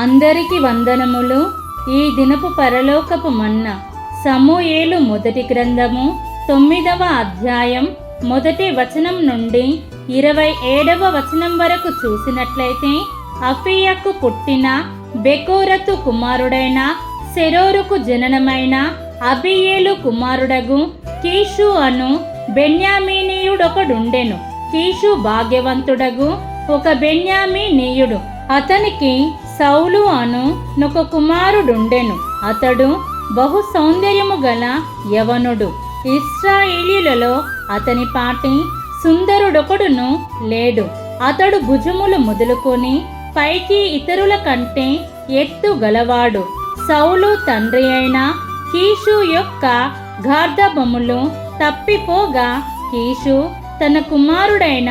అందరికీ వందనములు. ఈ దినపు పరలోకపు మన్న సమూయేలు మొదటి గ్రంథము తొమ్మిదవ అధ్యాయం మొదటి వచనం నుండి ఇరవై ఏడవ వచనం వరకు చూసినట్లయితే అఫియకు పుట్టిన బెకోరతు కుమారుడైన సెరోరుకు జననమైన అబియేలు కుమారుడగు కీషు అను బెన్యామీనీయుడొకడుండెను. కీషు భాగ్యవంతుడగు ఒక బెన్యామీనీయుడు. అతనికి సౌలు అను నొక కుమారుడుండెను. అతడు బహు సౌందర్యము గల యవనుడు. ఇస్రాయేలీలలో అతని పాటి సుందరుడొకడును లేడు. అతడు భుజములు మొదలుకొని పైకి ఇతరుల కంటే ఎత్తు గలవాడు. సౌలు తండ్రి అయిన కీషు యొక్క గార్ధబములు తప్పిపోగా కీషు తన కుమారుడైన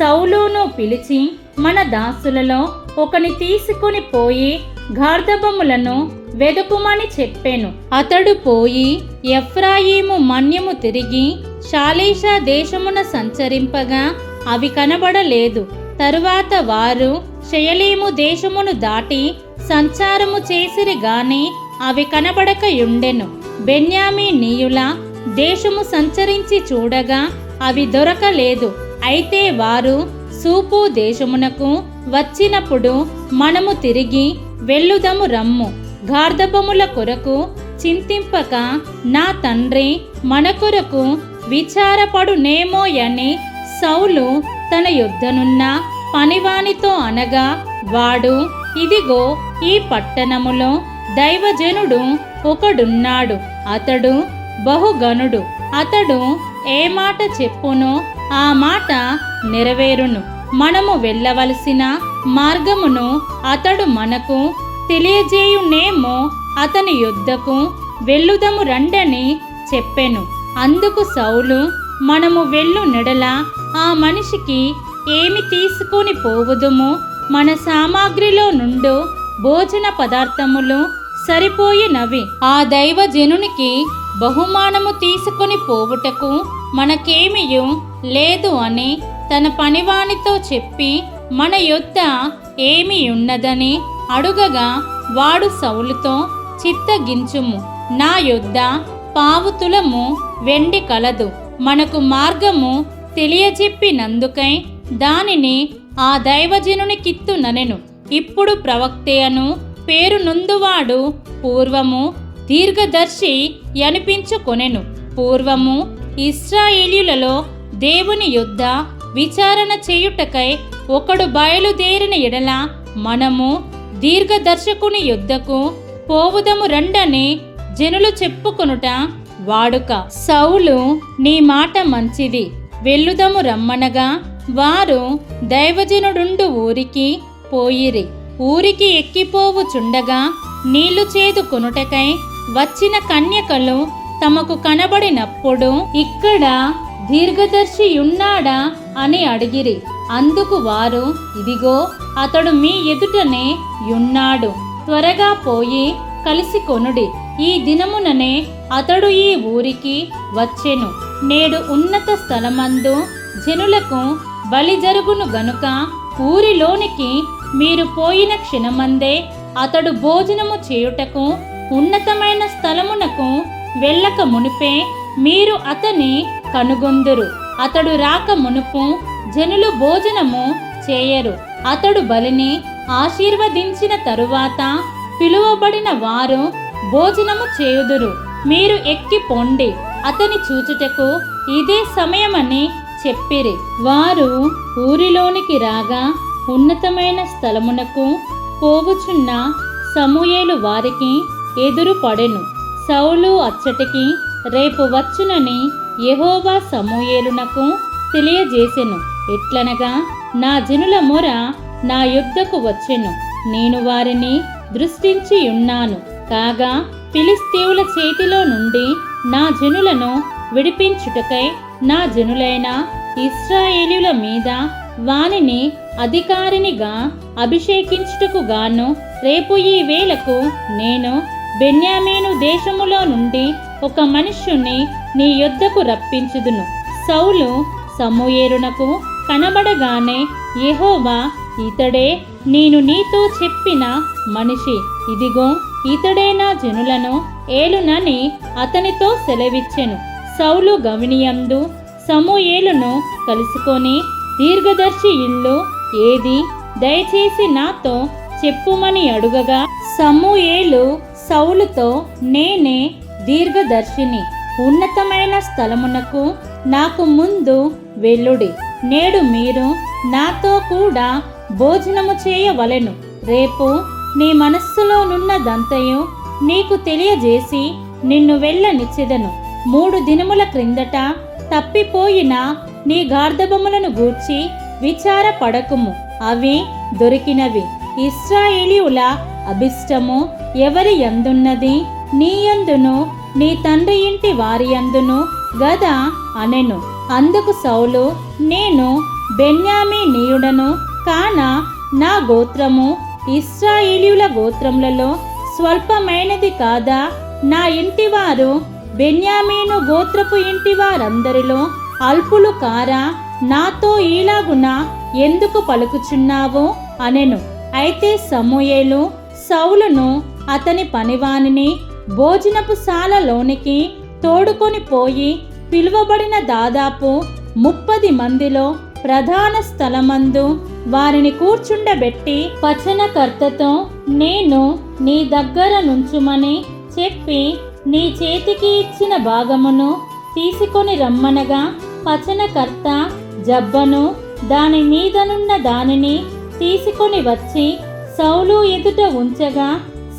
సౌలును పిలిచి మన దాసులలో ఒకని తీసుకొని పోయి గార్ధబములను వెదకుమని చెప్పాను. అతడు పోయి ఎఫ్రాయిము మన్యము తిరిగి షాలేషా దేశమున సంచరింపగా అవి కనబడలేదు. తరువాత వారు శయలేము దేశమును దాటి సంచారము చేసిరి గాని అవి కనబడకయుండెను. బెన్యామీ నీయుల దేశము సంచరించి చూడగా అవి దొరకలేదు. అయితే వారు సూపు దేశమునకు వచ్చినప్పుడు మనము తిరిగి వెళ్ళుదము రమ్ము. గార్ధబముల కొరకు చింతింపక నా తండ్రి మన కొరకు విచారపడునేమోయని సౌలు తన యుద్ధనున్న పనివానితో అనగా వాడు ఇదిగో ఈ పట్టణములో దైవజనుడు ఒకడున్నాడు. అతడు బహుగనుడు అతడు ఏ మాట చెప్పునో ఆ మాట నెరవేరును. మనము వెళ్ళవలసిన మార్గమును అతడు మనకు తెలియజేయునేమో అతని యుద్ధకు వెళ్ళుదము రండని చెప్పెను. అందుకు సౌలు మనము వెళ్ళు నెడల ఆ మనిషికి ఏమి తీసుకొని పోవుదుము? మన సామాగ్రిలో నుండు భోజన పదార్థములు సరిపోయినవి. ఆ దైవజనునికి బహుమానము తీసుకొని పోవుటకు మనకేమియు లేదు అని తన పనివానితో చెప్పి మన యొద్ద ఏమి ఉన్నదని అడుగగా వాడు సౌలుతో చిత్తగించుము నా యొద్ద పావుతులము వెండి కలదు. మనకు మార్గము తెలియజెప్పినందుకై దానిని ఆ దైవజనునికిత్తుననెను ఇప్పుడు ప్రవక్తయను పేరునుందువాడు పూర్వము దీర్ఘదర్శి అనిపించుకొనెను. పూర్వము ఇస్రాయేలీలలో దేవుని యుద్ధ విచారణ చేయుటకై ఒకడు బయలుదేరిన ఎడల మనము దీర్ఘదర్శకుని యుద్ధకు పోవుదము రండని జనులు చెప్పుకొనుట వాడుక. సౌలు నీ మాట మంచిది. వెళ్ళుదము రమ్మనగా వారు దైవజనుడుండు ఊరికి పోయిరి. ఊరికి ఎక్కిపోవుచుండగా నీళ్ళు చేదు కొనుటకై వచ్చిన కన్యకలు తమకు కనబడినప్పుడు ఇక్కడ దీర్ఘదర్శి ఉన్నాడా అని అడిగిరి. అందుకు వారు ఇదిగో అతడు మీ ఎదుటనే యున్నాడు త్వరగా పోయి కలిసి కొనుడి. ఈ దినముననే అతడు ఈ ఊరికి వచ్చెను. నేడు ఉన్నత స్థలమందు జనులకు బలి జరుగును గనుక ఊరిలోనికి మీరు పోయిన క్షణమందే అతడు భోజనము చేయుటకు ఉన్నతమైన స్థలమునకు వెళ్ళక మునిపే మీరు అతని కనుగొందురు. అతడు రాక మునుపు జనులు భోజనము చేయరు. అతడు బలిని ఆశీర్వదించిన తరువాత పిలువబడిన వారు భోజనము చేయుదురు. మీరు ఎక్కి పొండి. అతని చూచుటకు ఇదే సమయమని చెప్పిరి. వారు ఊరిలోనికి రాగా ఉన్నతమైన స్థలమునకు పోవుచున్న సమూయేలు వారికి ఎదురుపడెను సౌలు అచ్చటికి రేపు వచ్చునని యహోవా సమూయేలునకు తెలియజేసెను. ఎట్లనగా నా జనుల మొర నా యుద్ధకు వచ్చెను. నేను వారిని దృష్టించి ఉన్నాను కాగా ఫిలిస్తీవుల చేతిలో నుండి నా జనులను విడిపించుటకై నా జనులైన ఇస్రాయేలుల మీద వానిని అధికారినిగా అభిషేకించుటకు గాను రేపు ఈ వేళకు నేను బెన్యామీను దేశములో నుండి ఒక మనుష్యుణ్ణి నీ యొద్దకు రప్పించుదును. సౌలు సమూయేరునకు కనబడగానే యహోవా ఇతడే నేను నీతో చెప్పిన మనిషి. ఇదిగో ఇతడే నా జనులను ఏలునని అతనితో సెలవిచ్చెను. సౌలు గవినియందు సమూయేలును కలుసుకొని దీర్ఘదర్శి ఇల్లు ఏది? దయచేసి నాతో చెప్పుమని అడుగగా. సమూయేలు సౌలుతో నేనే దీర్ఘదర్శిని ఉన్నతమైన స్థలమునకు నాకు ముందు వెళ్ళుడి. నేడు మీరు నాతో కూడా భోజనము చేయవలెను. రేపు నీ మనస్సులోనున్నదంతయు నీకు తెలియజేసి నిన్ను వెళ్ళనిచ్చెదను. మూడు దినముల క్రిందట తప్పిపోయిన నీ గార్ధబొమ్మలను గూర్చి విచారపడకుము. అవి దొరికినవి. ఇస్రాయేలీయుల అభిష్టము ఎవరి ఎందున్నది నీ యందును నీ తండ్రి ఇంటి వారి యందును గదా అనెను. అందుకు సౌలు నేను బెన్యామీ నీయుడను కాన నా గోత్రము ఇస్రాయేలీయుల గోత్రములలో స్వల్పమైనది కాదా? నా ఇంటివారు బెన్యామీను గోత్రపు ఇంటి వారందరిలో అల్పులు కారా? నాతో ఈలాగున ఎందుకు పలుకుచున్నావు? అనెను. అయితే సమూయేలు సౌలును అతని పనివానిని భోజనపు శాలలోనికి తోడుకొని పోయి పిలువబడిన దాదాపు ముప్పది మందిలో ప్రధాన స్థలమందు వారిని కూర్చుండబెట్టి పచనకర్తతో నేను నీ దగ్గర నుంచుమని చెప్పి నీ చేతికి ఇచ్చిన భాగమును తీసుకొని రమ్మనగా పచనకర్త జబ్బను దాని మీదనున్న దానిని తీసుకొని వచ్చి సౌలు ఎదుట ఉంచగా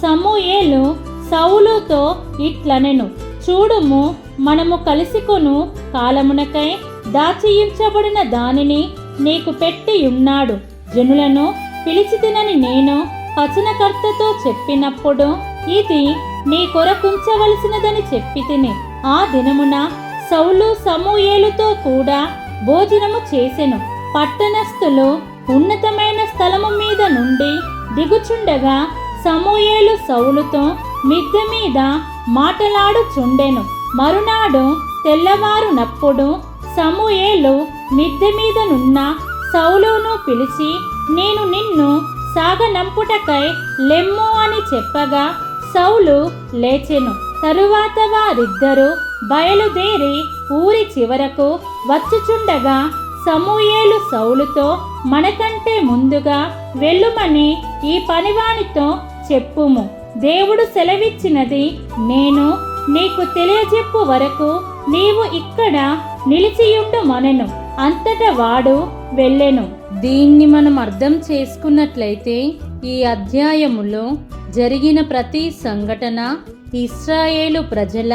సమూయేలు సౌలుతో ఇట్లనెను. చూడుము మనము కలిసికొను కాలమునకై దాచియించబడిన దానిని నీకు పెట్టి ఉన్నాడు. జనులను పిలిచితినని నేను పచనకర్తతో చెప్పినప్పుడు ఇది నీ కొరకుంచవలసినదని చెప్పి తిని ఆ దినమున సౌలు సమూయేలుతో కూడా భోజనము చేసెను. పట్టణస్థులు ఉన్నతమైన స్థలము మీద నుండి దిగుచుండగా సమూయేలు సౌలుతో మిద్దె మీద మాటలాడుచుండెను. మరునాడు తెల్లవారునప్పుడు సమూయేలు మిద్దె మీదనున్న సౌలును పిలిచి నేను నిన్ను సాగనంపుటకై లెమ్ము అని చెప్పగా సౌలు లేచెను. తరువాత వారిద్దరూ బయలుదేరి ఊరి చివరకు వచ్చుచుండగా సమూయేలు సౌలుతో మనకంటే ముందుగా వెళ్ళుమని ఈ పనివానితో చెప్పుము. దేవుడు సెలవిచ్చినది నేను నీకు తెలియజెప్పు వరకు నీవు ఇక్కడ నిలిచియుండు మనను. అంతటా వాడు వెళ్ళెను. దీన్ని మనం అర్థం చేసుకున్నట్లయితే ఈ అధ్యాయములో జరిగిన ప్రతి సంఘటన ఇస్రాయేలు ప్రజల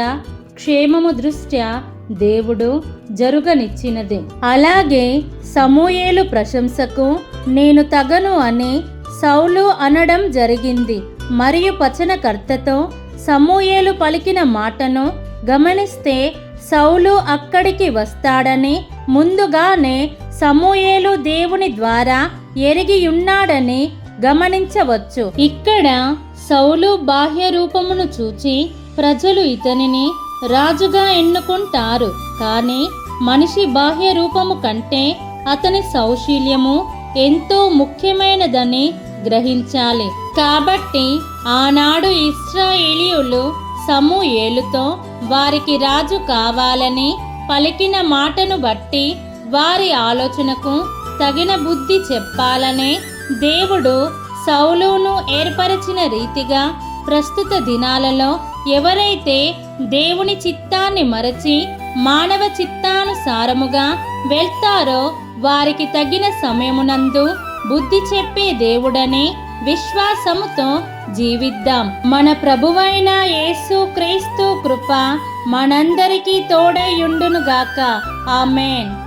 క్షేమము దృష్ట్యా దేవుడు జరుగనిచ్చినది. అలాగే సమూయేలు ప్రశంసకు నేను తగను అని సౌలు అనడం జరిగింది. మరియు పచనకర్తతో సమూయేలు పలికిన మాటను గమనిస్తే సౌలు అక్కడికి వస్తాడని ముందుగానే సమూయేలు దేవుని ద్వారా ఎరిగియున్నాడని గమనించవచ్చు. ఇక్కడ సౌలు బాహ్య రూపమును చూచి ప్రజలు ఇతనిని రాజుగా ఎన్నుకుంటారు. కానీ మనిషి బాహ్య రూపము కంటే అతని సౌశీల్యము ఎంతో ముఖ్యమైనదని గ్రహించాలి. కాబట్టి ఆనాడు ఇస్రాయేలీయులు సమూయేలుతో వారికి రాజు కావాలని పలికిన మాటను బట్టి వారి ఆలోచనకు తగిన బుద్ధి చెప్పాలనే దేవుడు సౌలును ఏర్పరచిన రీతిగా ప్రస్తుత దినాలలో ఎవరైతే దేవుని చిత్తాన్ని మరచి మానవ చిత్తానుసారముగా వెళ్తారో వారికి తగిన సమయమునందు బుద్ధి చెప్పే దేవుడని విశ్వాసముతో జీవిద్దాం. మన ప్రభువైన యేసు క్రీస్తు కృప మనందరికీ తోడై ఉండునుగాక. ఆమెన్.